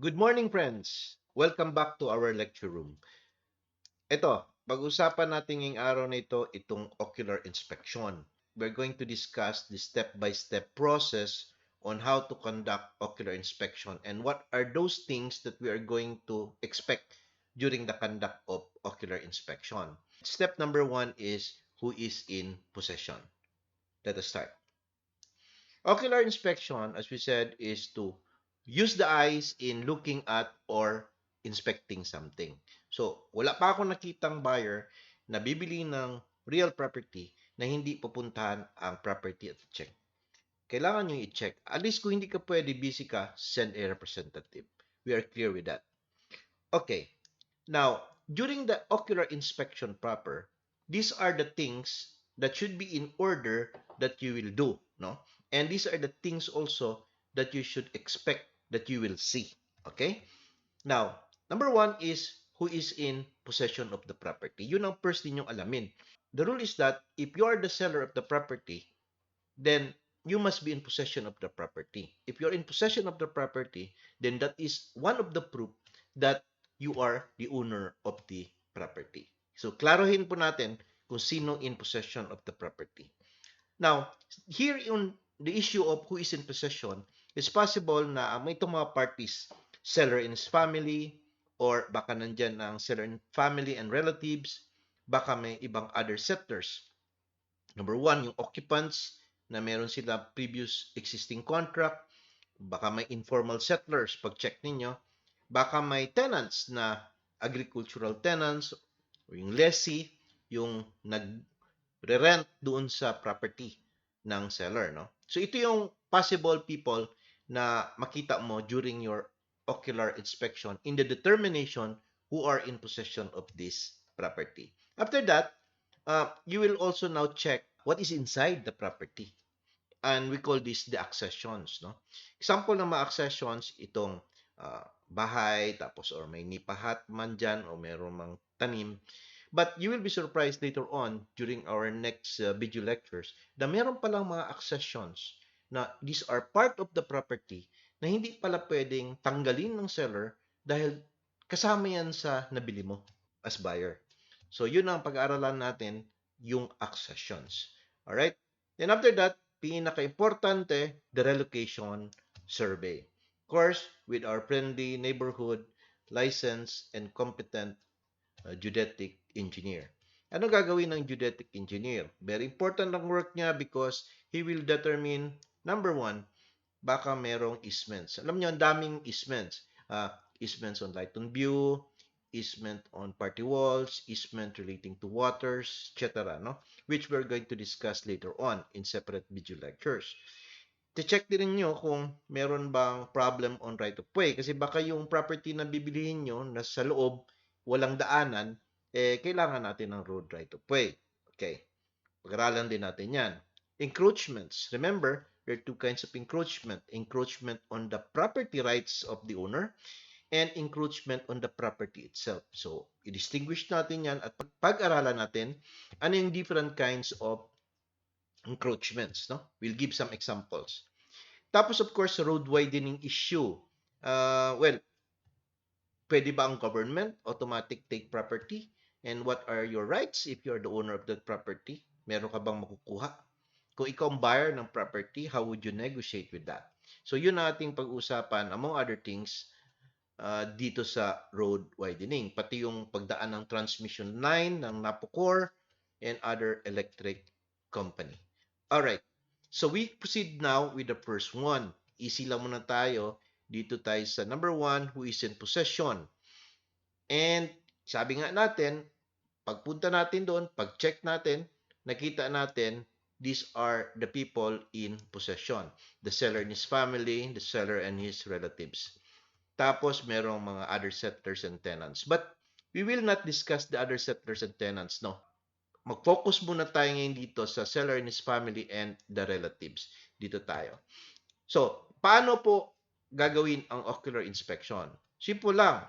Good morning, friends! Welcome back to our lecture room. Ito, pag-usapan natin ngayong araw na ito, itong ocular inspection. We're going to discuss the step-by-step process on how to conduct ocular inspection and what are those things that we are going to expect during the conduct of ocular inspection. Step number one is who is in possession. Let us start. Ocular inspection, as we said, is to use the eyes in looking at or inspecting something. So, wala pa akong nakitang buyer na bibili ng real property na hindi pupuntahan ang property at check. Kailangan nyo i-check. At least kung hindi ka pwede, busy ka, send a representative. We are clear with that. Okay. Now, during the ocular inspection proper, these are the things that should be in order that you will do, no? And these are the things also that you should expect that you will see. Okay? Now, number one is who is in possession of the property. Yun ang first ninyong alamin. The rule is that if you are the seller of the property, then you must be in possession of the property. If you're in possession of the property, then that is one of the proof that you are the owner of the property. So, klarohin po natin kung sino in possession of the property. Now, here in the issue of who is in possession, it's possible na may itong mga parties, seller and his family, or baka nandyan ang seller and family and relatives, baka may ibang other settlers. Number one, yung occupants na meron sila previous existing contract, baka may informal settlers, pag-check ninyo, baka may tenants na agricultural tenants, o yung lessee, yung nag-rent doon sa property ng seller, no? So ito yung possible people na makita mo during your ocular inspection in the determination who are in possession of this property. After that, uh, you will also now check what is inside the property. And we call this the accessions, no? Example ng mga accessions, itong uh, bahay, tapos or may nipahat man dyan, o meron mang tanim. But you will be surprised later on during our next uh, video lectures na meron palang mga accessions na these are part of the property na hindi pala pwedeng tanggalin ng seller dahil kasama yan sa nabili mo as buyer. So, yun ang pag-aaralan natin, yung accessions. Alright? Then after that, pinaka-importante, the relocation survey. Of course, with our friendly neighborhood, licensed and competent uh, geodetic engineer. Ano gagawin ng geodetic engineer? Very important ang work niya because he will determine, number one, baka merong easements. Alam niyo, ang daming easements. Uh, easements on light on view, easement on party walls, easement relating to waters, etc. No? Which we're going to discuss later on in separate video lectures. To-check din niyo kung meron bang problem on right of way. Kasi baka yung property na bibilihin nyo na sa loob, walang daanan, eh, kailangan natin ng road right of way. Okay. Pag-aralan din natin yan. Encroachments. Remember, there are two kinds of encroachment. Encroachment on the property rights of the owner and encroachment on the property itself. So, i-distinguish natin yan at pag-aralan natin ano yung different kinds of encroachments. No? We'll give some examples. Tapos, of course, road widening issue. Uh, well, pwede ba ang government automatic take property? And what are your rights if you're the owner of that property? Meron ka bang makukuha? Kung ikaw ang buyer ng property, how would you negotiate with that? So, yun ating pag-usapan, among other things, uh, dito sa road widening. Pati yung pagdaan ng transmission line ng Napocor and other electric company. Alright. So, we proceed now with the first one. Easy lang muna tayo. Dito tayo sa number one, who is in possession. And sabi nga natin, pagpunta natin doon, pag-check natin, nakita natin, these are the people in possession. The seller and his family, the seller and his relatives. Tapos, merong mga other settlers and tenants. But, we will not discuss the other settlers and tenants, no? Mag-focus muna tayo ngayon dito sa seller and his family and the relatives. Dito tayo. So, paano po gagawin ang ocular inspection? Simple lang.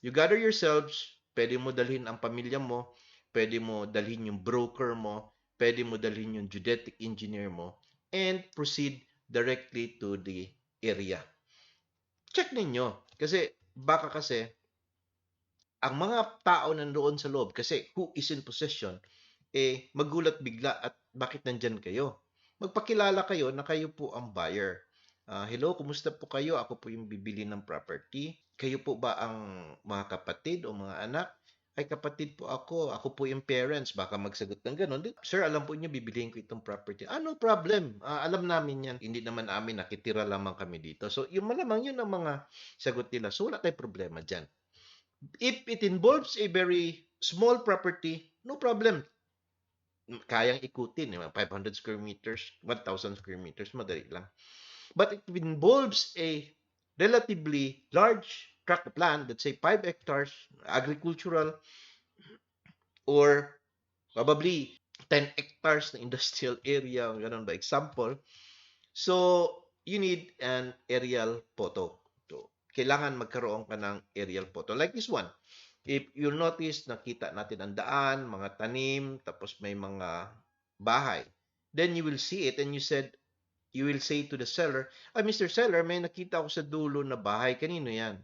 You gather yourselves, pwede mo dalhin ang pamilya mo, pwede mo dalhin yung broker mo, pwede mo dalhin yung geodetic engineer mo, and proceed directly to the area. Check ninyo Kasi baka kasi ang mga tao nandoon sa loob kasi who is in possession eh magulat bigla at bakit nandyan kayo? Magpakilala kayo na kayo po ang buyer. Ah, hello, kumusta po kayo? Ako po yung bibili ng property. Kayo po ba ang mga kapatid o mga anak? Ay, kapatid po ako. Ako po yung parents. Baka magsagot ng ganun. Sir, alam po niyo, bibiliin ko itong property. Ah, no problem. Ah, alam namin yan. Hindi naman amin, nakitira lamang kami dito. So, yung malamang yun ang mga sagot nila. So, wala tayong problema dyan. If it involves a very small property, no problem. Kayang ikutin. eh, mga 500 square meters, 1,000 square meters, madali lang. But it involves a relatively large tract of land, let's say 5 hectares, agricultural, or probably 10 hectares na industrial area, ganun ba, example. So, you need an aerial photo. So, kailangan magkaroon ka ng aerial photo. Like this one. If you notice, nakita natin ang daan, mga tanim, tapos may mga bahay. Then you will see it and you said, you will say to the seller, ah, Mr. Seller, may nakita ako sa dulo na bahay. Kanino yan?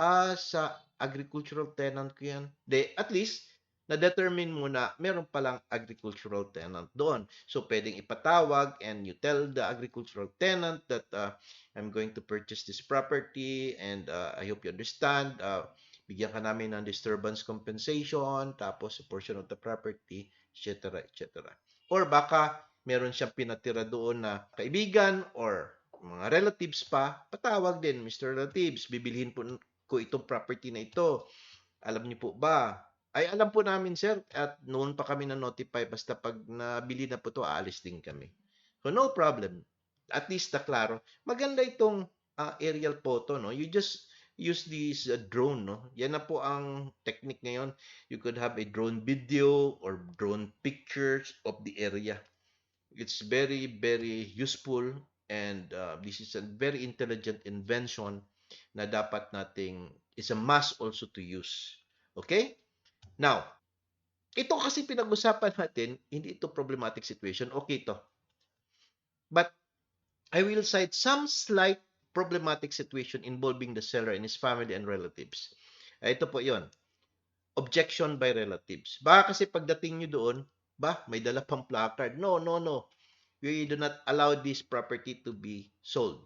Ah, sa agricultural tenant ko yan. De, at least, na-determine mo na meron palang agricultural tenant doon. So, pwedeng ipatawag and you tell the agricultural tenant that uh, I'm going to purchase this property and uh, I hope you understand. Uh, bigyan ka namin ng disturbance compensation, tapos a portion of the property, etc. etc. Or baka meron siyang pinatira doon na kaibigan or mga relatives pa, patawag din, Mr. Relatives, bibilhin po ko itong property na ito. Alam niyo po ba? Ay, alam po namin, sir. At noon pa kami na-notify. Basta pag nabili na po to aalis din kami. So, no problem. At least na klaro. Maganda itong ah, aerial photo, no? You just use this uh, drone, no? Yan na po ang technique ngayon. You could have a drone video or drone pictures of the area. It's very, very useful and uh, this is a very intelligent invention na dapat nating is a must also to use. Okay? Now, ito kasi pinag-usapan natin, hindi ito problematic situation. Okay to. But I will cite some slight problematic situation involving the seller and his family and relatives. Ah, Ito po yon. Objection by relatives. Baka kasi pagdating nyo doon, ba, may dala pang placard. No, no, no. We do not allow this property to be sold.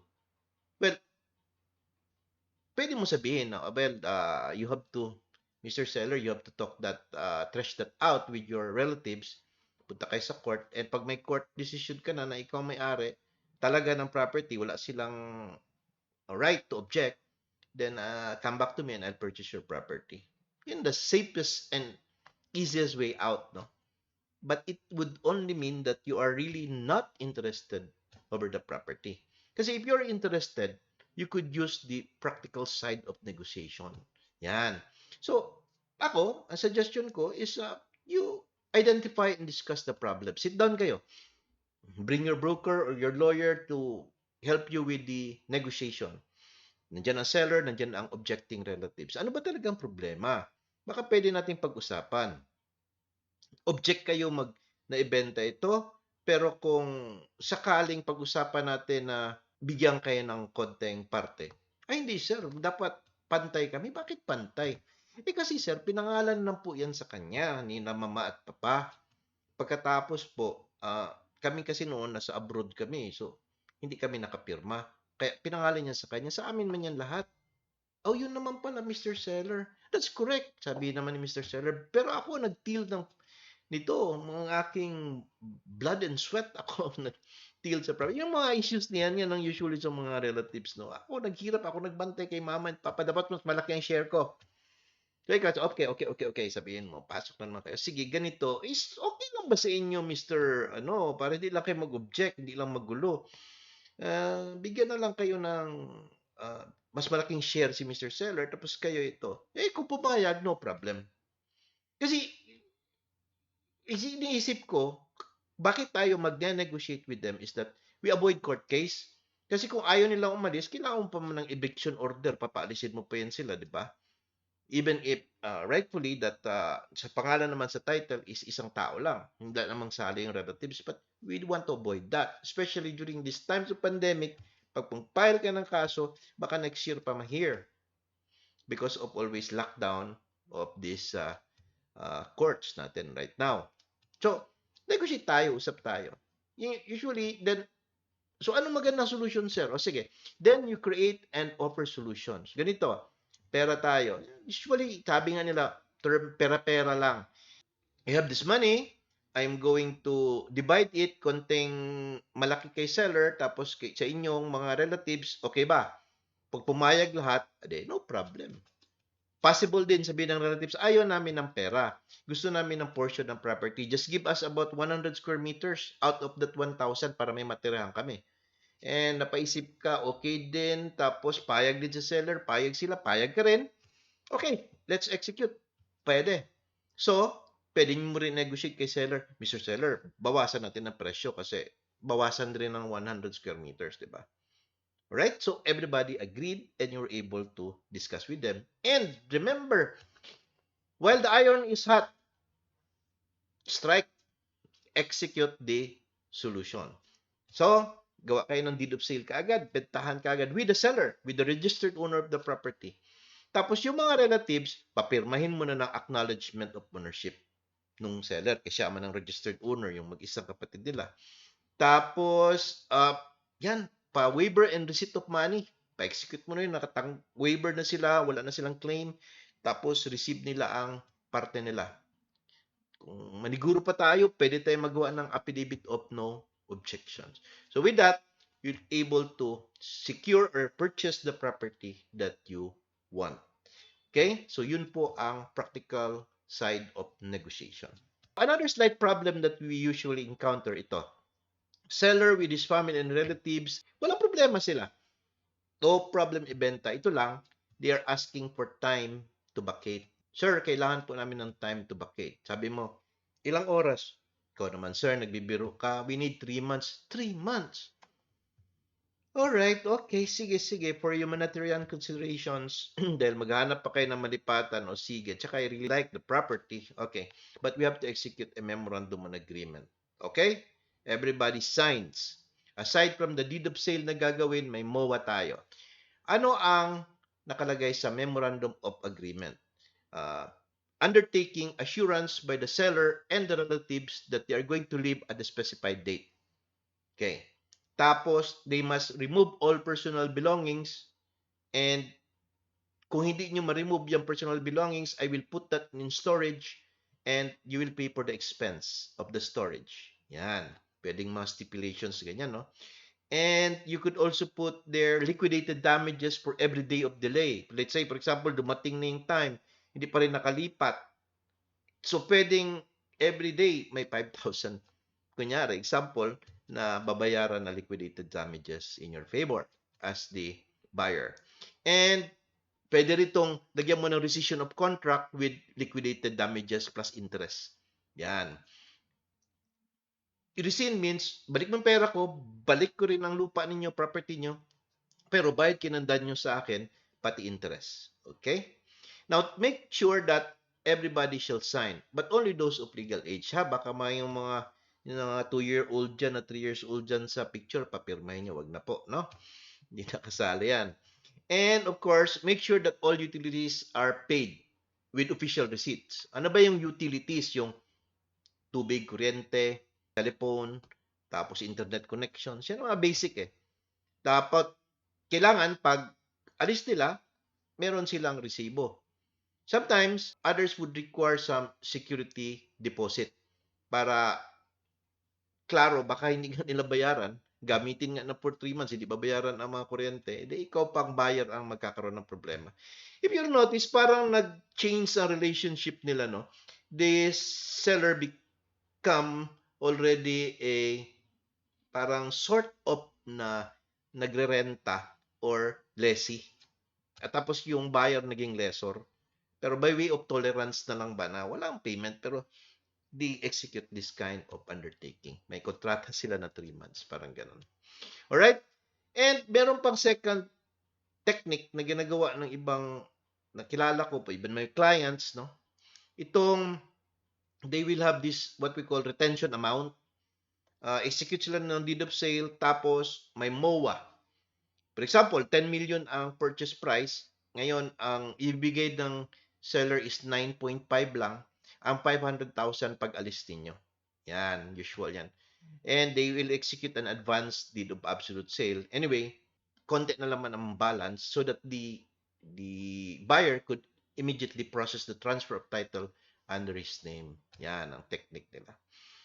Pwede mo sabihin, no, well, uh, you have to, Mr. Seller, you have to talk that, uh, trash that out with your relatives. Punta kayo sa court. And pag may court decision ka na na ikaw may-ari, talaga ng property, wala silang right to object, then uh, come back to me and I'll purchase your property. Yun the safest and easiest way out, no? But it would only mean that you are really not interested over the property. Kasi if you're interested, you could use the practical side of negotiation. Yan. So, ako, ang suggestion ko is uh, you identify and discuss the problem. Sit down kayo. Bring your broker or your lawyer to help you with the negotiation. Nandiyan ang seller, nandiyan ang objecting relatives. Ano ba talagang problema? Baka pwede nating pag-usapan. Object kayo mag naibenta ito, pero kung sakaling pag-usapan natin na bigyan kayo ng konting parte, ay hindi sir, dapat pantay kami. Bakit pantay? Eh kasi sir, pinangalan lang po yan sa kanya, ni na mama at papa. Pagkatapos po, ah, kami kasi noon nasa abroad kami, so hindi kami nakapirma. Kaya pinangalan niya sa kanya, sa amin man yan lahat. Oh, yun naman pala, Mr. Seller. That's correct, sabi naman ni Mr. Seller. Pero ako nag-deal ng nito, mga aking blood and sweat ako nag-deal sa property. Yung mga issues niyan, yan ang usually sa mga relatives, no? Ako naghirap, ako nagbantay kay mama at papa. Dapat mas malaki ang share ko. Kaya kasi, okay, okay, okay, okay, sabihin mo, pasok na naman kayo. Sige, ganito, is okay lang ba sa inyo, Mr. Ano, para hindi lang kayo mag-object, hindi lang magulo. Ah, bigyan na lang kayo ng ah, mas malaking share si Mr. Seller, tapos kayo ito. Eh, kung pumayag, no problem. Kasi, isi- iniisip ko, bakit tayo mag-negotiate with them is that we avoid court case. Kasi kung ayaw nilang umalis, kailangan pa man ng eviction order, papaalisin mo pa yan sila, di ba? Even if uh, rightfully that uh, sa pangalan naman sa title is isang tao lang, hindi namang sali yung relatives, but we want to avoid that. Especially during these times of pandemic, pag pang file ka ng kaso, baka next year pa ma-hear. because of always lockdown of this uh, uh, courts natin right now. So, negotiate tayo, usap tayo. Usually, then, so ano magandang solution, sir? O sige, then you create and offer solutions. Ganito, pera tayo. Usually, sabi nga nila, term pera-pera lang. You have this money, I'm going to divide it konting malaki kay seller tapos kay, sa inyong mga relatives, okay ba? Pag pumayag lahat, ade, no problem. Possible din sabihin ng relatives, ayaw namin ng pera. Gusto namin ng portion ng property. Just give us about 100 square meters out of that 1,000 para may matirahan kami. And napaisip ka, okay din, tapos payag din sa seller, payag sila, payag ka rin. Okay, let's execute. Pwede. So, pwede mo rin negotiate kay seller. Mr. Seller, bawasan natin ang presyo kasi bawasan rin ng 100 square meters, di ba? Right? So, everybody agreed and you were able to discuss with them. And remember, while the iron is hot, strike, execute the solution. So, gawa kayo ng deed of sale kaagad, bentahan kaagad with the seller, with the registered owner of the property. Tapos yung mga relatives, papirmahin mo na ng acknowledgement of ownership nung seller kasi siya man ang registered owner, yung mag-isang kapatid nila. Tapos, uh, yan, pa-waiver and receipt of money. Pa-execute mo na yun, nakatang waiver na sila, wala na silang claim. Tapos, receive nila ang parte nila. Kung maniguro pa tayo, pwede tayo magawa ng affidavit of no objections. So, with that, you're able to secure or purchase the property that you want. Okay? So, yun po ang practical side of negotiation. Another slight problem that we usually encounter ito. Seller with his family and relatives, walang problema sila. No problem ibenta. Ito lang, they are asking for time to vacate. Sir, kailangan po namin ng time to vacate. Sabi mo, ilang oras? Ikaw naman, sir, nagbibiro ka. We need 3 months. 3 months? Alright, okay, sige, sige. For humanitarian considerations, dahil maghanap pa kayo ng malipatan o sige, tsaka I really like the property, okay. But we have to execute a memorandum on agreement. Okay? Everybody signs. Aside from the deed of sale na gagawin, may MOA tayo. Ano ang nakalagay sa memorandum of agreement? Uh, undertaking assurance by the seller and the relatives that they are going to live at the specified date. Okay. Tapos, they must remove all personal belongings and kung hindi nyo ma-remove yung personal belongings, I will put that in storage and you will pay for the expense of the storage. Yan. Pwedeng mga stipulations, ganyan, no? And you could also put their liquidated damages for every day of delay. Let's say, for example, dumating na yung time, hindi pa rin nakalipat. So, pwedeng every day may 5,000. Kunyari, example, na babayaran na liquidated damages in your favor as the buyer. And pwede ritong lagyan mo ng rescission of contract with liquidated damages plus interest. Yan. I-rescind means, balik mo pera ko, balik ko rin ang lupa ninyo, property nyo, pero bayad kinandan nyo sa akin, pati interest. Okay? Now, make sure that everybody shall sign, but only those of legal age. Ha? Baka may yung mga yung mga 2-year-old dyan na 3 years old dyan sa picture, papirmahin nyo, wag na po, no? Hindi na kasali yan. And of course, make sure that all utilities are paid with official receipts. Ano ba yung utilities? Yung tubig, kuryente, telephone, tapos internet connections. Yan mga basic eh. Dapat, kailangan pag alis nila, meron silang resibo. Sometimes, others would require some security deposit para klaro, baka hindi nila bayaran, gamitin nga na for 3 months, hindi babayaran ang mga kuryente, edi ikaw pang buyer ang magkakaroon ng problema. If you notice, parang nag-change ang relationship nila, no? The seller become already a parang sort of na nagre-renta or lessee. At tapos yung buyer naging lessor. Pero by way of tolerance na lang ba na walang payment pero they execute this kind of undertaking. May kontrata sila na 3 months, parang ganun. Alright? And meron pang second technique na ginagawa ng ibang nakilala ko po, even my clients, no? Itong, they will have this, what we call retention amount. Uh, execute sila ng deed of sale, tapos may MOA. For example, 10 million ang purchase price, Ngayon, ang ibigay ng seller is 9.5 lang. Ang 500,000 pag alis ninyo. Yan, usual yan. And they will execute an advance deed of absolute sale. Anyway, konti na naman ang balance so that the the buyer could immediately process the transfer of title under his name. Yan ang technique nila.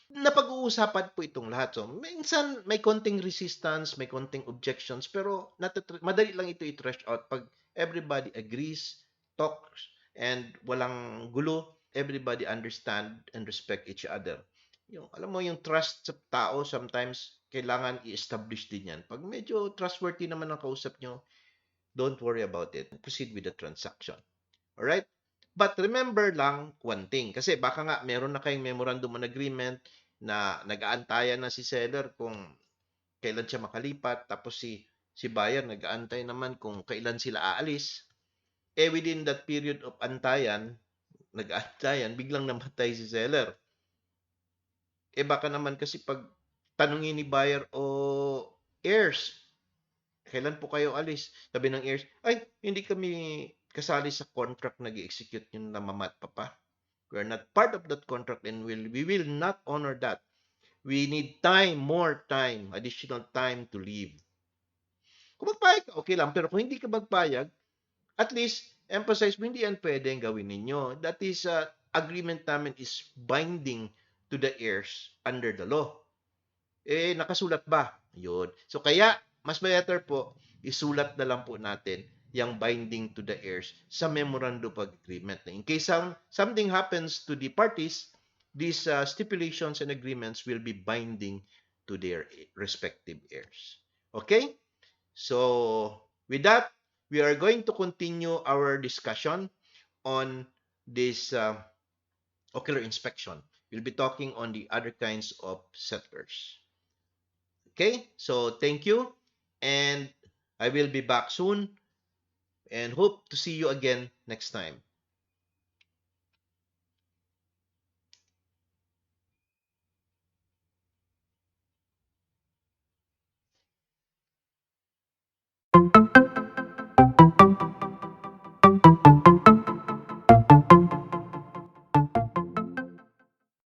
Napag-uusapan po itong lahat. So, minsan may konting resistance, may konting objections, pero madali lang ito i-trash out pag everybody agrees, talks, and walang gulo, everybody understand and respect each other. Yung, alam mo, yung trust sa tao, sometimes, kailangan i-establish din yan. Pag medyo trustworthy naman ang kausap nyo, don't worry about it. Proceed with the transaction. Alright? But remember lang one thing. Kasi baka nga, meron na kayong memorandum on agreement na nag-aantayan na si seller kung kailan siya makalipat. Tapos si, si buyer nag-aantay naman kung kailan sila aalis. Eh, within that period of antayan, nag-aantayan, biglang namatay si seller. Eh, baka naman kasi pag tanungin ni buyer o heirs, kailan po kayo alis? Sabi ng heirs, ay, hindi kami kasali sa contract nag execute yung na mama at papa. We are not part of that contract and will, we will not honor that. We need time, more time, additional time to leave. Kung magpayag ka, okay lang. Pero kung hindi ka magpayag, at least, emphasize mo, hindi yan pwedeng gawin ninyo. That is, uh, agreement namin is binding to the heirs under the law. Eh, nakasulat ba? Yun. So, kaya, mas better po, isulat na lang po natin yung binding to the heirs sa memorandum of agreement. In case some, something happens to the parties, these uh, stipulations and agreements will be binding to their respective heirs. Okay? So, with that, we are going to continue our discussion on this uh, ocular inspection. We'll be talking on the other kinds of settlers. Okay? So, thank you. And I will be back soon and hope to see you again next time.